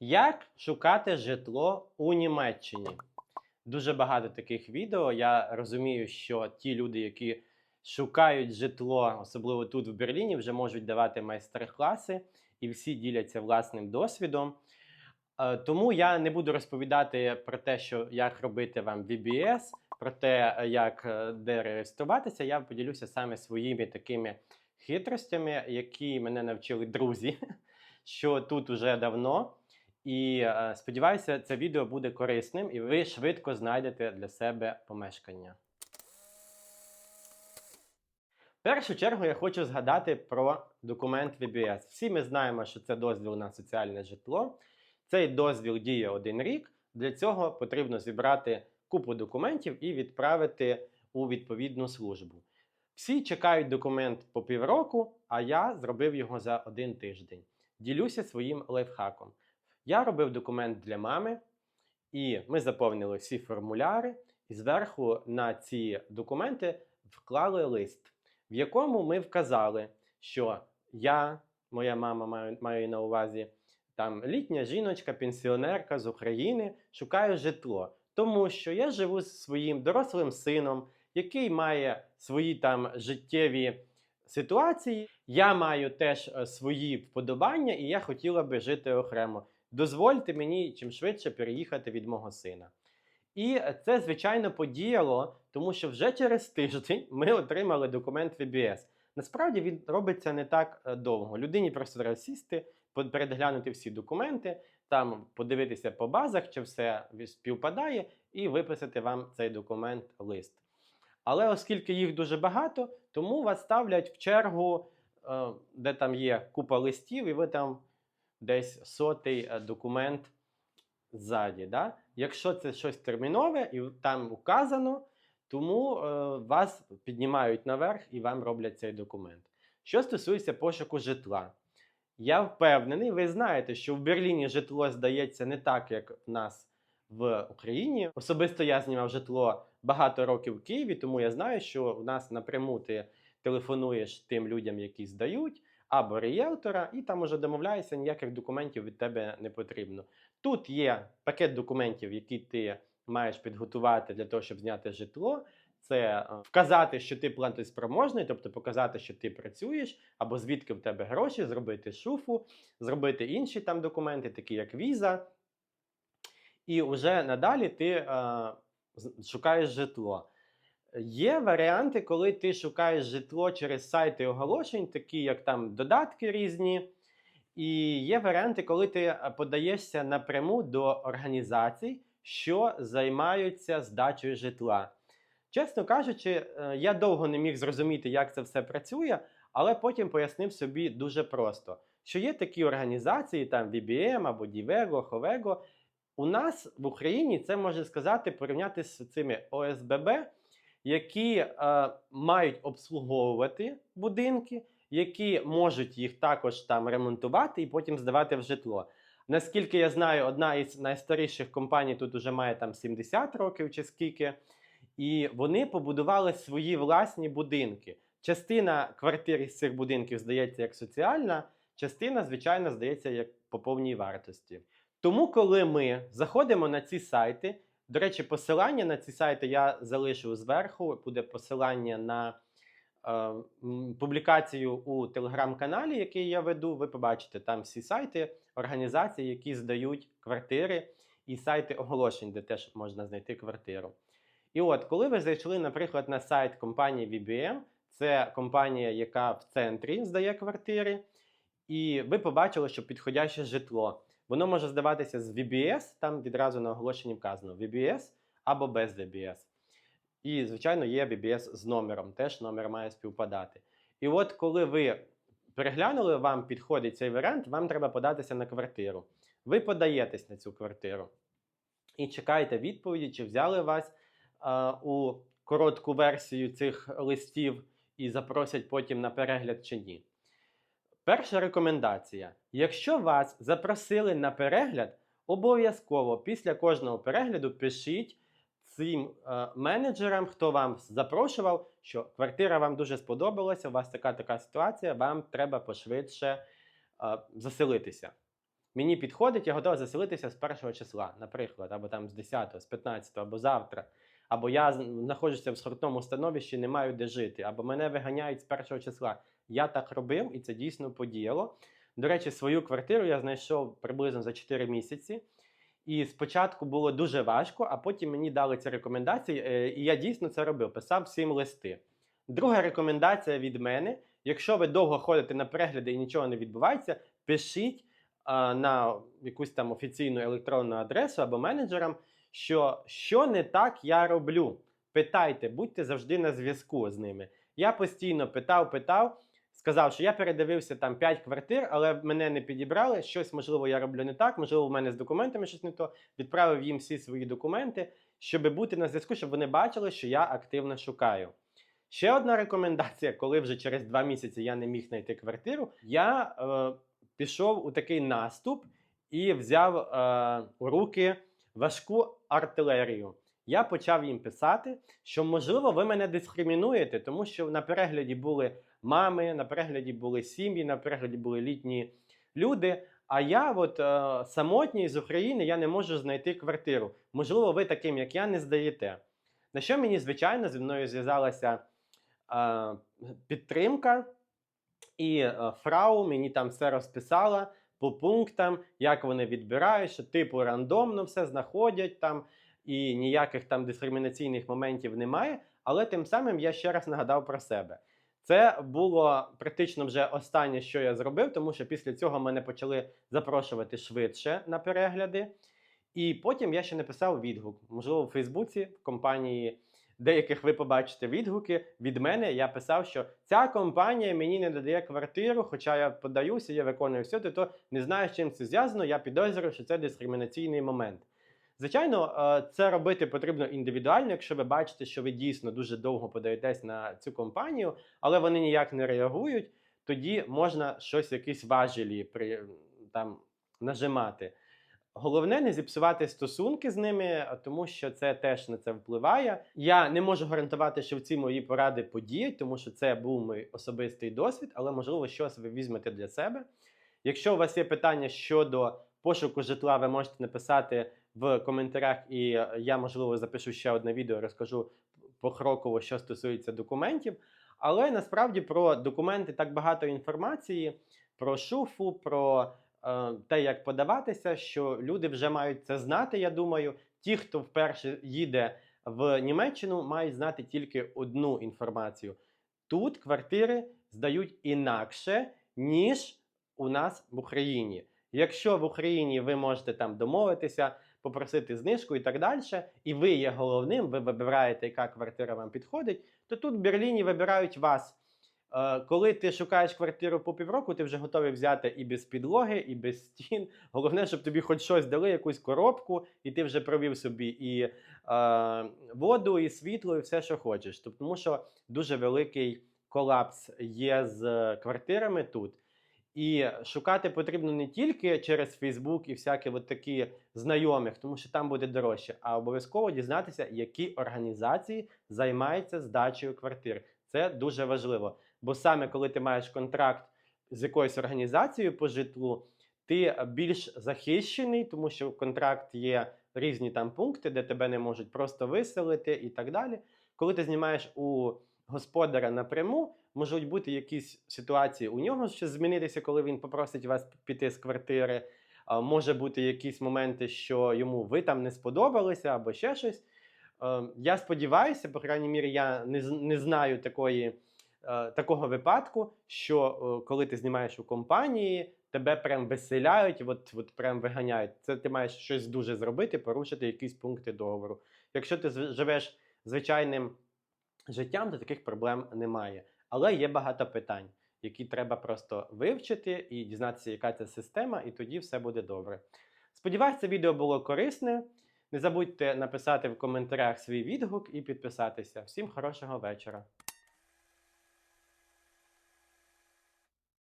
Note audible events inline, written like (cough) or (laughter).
Як шукати житло у Німеччині? Дуже багато таких відео. Я розумію, що ті люди, які шукають житло, особливо тут в Берліні, вже можуть давати майстер-класи і всі діляться власним досвідом. Е, Тому я не буду розповідати про те, що як робити вам VBS, про те, е, як е, де реєструватися. Я поділюся саме своїми такими хитростями, які мене навчили друзі, (laughs) що тут уже давно. І е, сподіваюся, це відео буде корисним, і ви швидко знайдете для себе помешкання. В першу чергу я хочу згадати про документ VBS. Всі ми знаємо, що це дозвіл на соціальне житло. Цей дозвіл діє один рік. Для цього потрібно зібрати купу документів і відправити у відповідну службу. Всі чекають документ по півроку, а я зробив його за один тиждень. Ділюся своїм лайфхаком. Я робив документ для мами, і ми заповнили всі формуляри, і зверху на ці документи вклали лист, в якому ми вказали, що я, моя мама маю, маю на увазі, там літня жіночка, пенсіонерка з України, шукаю житло. Тому що я живу зі своїм дорослим сином, який має свої там життєві ситуації. Я маю теж е, свої вподобання, і я хотіла би жити окремо. Дозвольте мені чим швидше переїхати від мого сина. І це, звичайно, подіяло, тому що вже через тиждень ми отримали документ VBS. Насправді він робиться не так е, довго. Людині просто треба сісти, переглянути всі документи, там подивитися по базах, чи все співпадає, і виписати вам цей документ лист. Але оскільки їх дуже багато, тому вас ставлять в чергу, е, де там є купа листів, і ви там десь сотий е, документ ззаді. Да? Якщо це щось термінове і там указано, тому е, вас піднімають наверх і вам роблять цей документ. Що стосується пошуку житла, я впевнений, ви знаєте, що в Берліні житло здається не так, як в нас в Україні. Особисто я знімав житло багато років в Києві, тому я знаю, що у нас напряму ти телефонуєш тим людям, які здають, або ріелтора, і там уже домовляєшся, ніяких документів від тебе не потрібно. Тут є пакет документів, які ти маєш підготувати для того, щоб зняти житло. Це е, вказати, що ти платоспроможний, тобто показати, що ти працюєш, або звідки в тебе гроші, зробити шуфу, зробити інші там документи, такі як віза. І вже надалі ти е, шукаєш житло. Є варіанти, коли ти шукаєш житло через сайти оголошень, такі як там додатки різні. І є варіанти, коли ти е, подаєшся напряму до організацій, що займаються здачею житла. Чесно кажучи, е, я довго не міг зрозуміти, як це все працює, але потім пояснив собі дуже просто, що є такі організації, там VBM або Divego,Hovego. У нас в Україні це може сказати порівняти з цими ОСББ, які е, мають обслуговувати будинки, які можуть їх також там ремонтувати і потім здавати в житло. Наскільки я знаю, одна із найстаріших компаній тут вже має там 70 років чи скільки, і вони побудували свої власні будинки. Частина квартир із цих будинків здається як соціальна, частина, звичайно, здається як по повній вартості. Тому, коли ми заходимо на ці сайти, до речі, посилання на ці сайти я залишу зверху, буде посилання на е, публікацію у телеграм-каналі, який я веду. Ви побачите там всі сайти організацій, які здають квартири, і сайти оголошень, де теж можна знайти квартиру. І от, коли ви зайшли, наприклад, на сайт компанії VBM, це компанія, яка в центрі здає квартири, і ви побачили, що підходяще житло. Воно може здаватися з VBS, там відразу на оголошенні вказано VBS або без VBS. І, звичайно, є VBS з номером, теж номер має співпадати. І от коли ви переглянули, вам підходить цей варіант, вам треба податися на квартиру. Ви подаєтесь на цю квартиру і чекаєте відповіді, чи взяли вас а, у коротку версію цих листів і запросять потім на перегляд чи ні. Перша рекомендація: якщо вас запросили на перегляд, обов'язково після кожного перегляду пишіть цим е, менеджерам, хто вам запрошував, що квартира вам дуже сподобалася, у вас така така ситуація, вам треба пошвидше е, заселитися. мені підходить, я готовий заселитися з першого числа, наприклад, або там з 10, з 15, або завтра. Або я знаходжуся в скрутному становищі, не маю де жити, або мене виганяють з першого числа. Я так робив, і це дійсно подіяло. До речі, свою квартиру я знайшов приблизно за 4 місяці. І спочатку було дуже важко, а потім мені дали ці рекомендації, е, і я дійсно це робив. Писав всім листи. Друга рекомендація від мене: якщо ви довго ходите на перегляди і нічого не відбувається, пишіть а, на якусь там офіційну електронну адресу або менеджерам, що що не так я роблю. Питайте, будьте завжди на зв'язку з ними. Я постійно питав, питав. Сказав, що я передивився там 5 квартир, але мене не підібрали. Щось, можливо, я роблю не так, можливо, в мене з документами щось не то. Відправив їм всі свої документи, щоб бути на зв'язку, щоб вони бачили, що я активно шукаю. Ще одна рекомендація, коли вже через два місяці я не міг знайти квартиру, я е, пішов у такий наступ і взяв е, у руки важку артилерію. Я почав їм писати, що можливо ви мене дискримінуєте, тому що на перегляді були мами, на перегляді були сім'ї, на перегляді були літні люди. А я, от е, самотній з України, я не можу знайти квартиру. Можливо, ви таким, як я, не здаєте. На що мені, звичайно, зі мною зв'язалася е, підтримка, і е, фрау мені там все розписала по пунктам, як вони відбирають, що типу рандомно все знаходять там, і ніяких там дискримінаційних моментів немає. Але тим самим я ще раз нагадав про себе. Це було практично вже останнє, що я зробив, тому що після цього мене почали запрошувати швидше на перегляди. І потім я ще написав відгук. Можливо, в Фейсбуці, в компанії деяких ви побачите відгуки від мене. Я писав, що ця компанія мені не додає квартиру, хоча я подаюся, я виконую все, то, не знаю, з чим це зв'язано. Я підозрюю, що це дискримінаційний момент. Звичайно, е, це робити потрібно індивідуально, якщо ви бачите, що ви дійсно дуже довго подаєтесь на цю компанію, але вони ніяк не реагують, тоді можна щось, якісь важелі при, там, нажимати. Головне не зіпсувати стосунки з ними, тому що це теж на це впливає. Я не можу гарантувати, що в ці мої поради подіють, тому що це був мій особистий досвід, але можливо щось ви візьмете для себе. Якщо у вас є питання щодо пошуку житла, ви можете написати в коментарях, і я, можливо, запишу ще одне відео, розкажу покроково, що стосується документів. Але насправді про документи так багато інформації, про шуфу, про те, як подаватися, що люди вже мають це знати. Я думаю, ті, хто вперше їде в Німеччину, мають знати тільки одну інформацію: тут квартири здають інакше, ніж у нас в Україні. Якщо в Україні ви можете там домовитися, попросити знижку і так далі, і ви є головним, ви вибираєте, яка квартира вам підходить, то тут в Берліні вибирають вас. Е, Коли ти шукаєш квартиру по півроку, ти вже готовий взяти і без підлоги, і без стін. (laughs) Головне, щоб тобі хоч щось дали, якусь коробку, і ти вже провів собі і е, воду, і світло, і все, що хочеш. Тобто, тому що дуже великий колапс є з квартирами тут. І шукати потрібно не тільки через Facebook і всякі от такі знайомих, тому що там буде дорожче, а обов'язково дізнатися, які організації займаються здачею квартир. Це дуже важливо. Бо саме коли ти маєш контракт з якоюсь організацією по житлу, ти більш захищений, тому що в контракт є різні там пункти, де тебе не можуть просто виселити і так далі. Коли ти знімаєш у господаря напряму, можуть бути якісь ситуації у нього ще змінитися, коли він попросить вас піти з квартири. Може бути якісь моменти, що йому ви там не сподобалися або ще щось. Е, Я сподіваюся, по крайній мірі, я не, знаю такої, такого випадку, що е, коли ти знімаєш у компанії, тебе прям виселяють, от, от прям виганяють. Це ти маєш щось дуже зробити, порушити якісь пункти договору. Якщо ти живеш звичайним життям, то таких проблем немає. Але є багато питань, які треба просто вивчити і дізнатися, яка це система, і тоді все буде добре. Сподіваюсь, це відео було корисне. Не забудьте написати в коментарях свій відгук і підписатися. Всім хорошого вечора!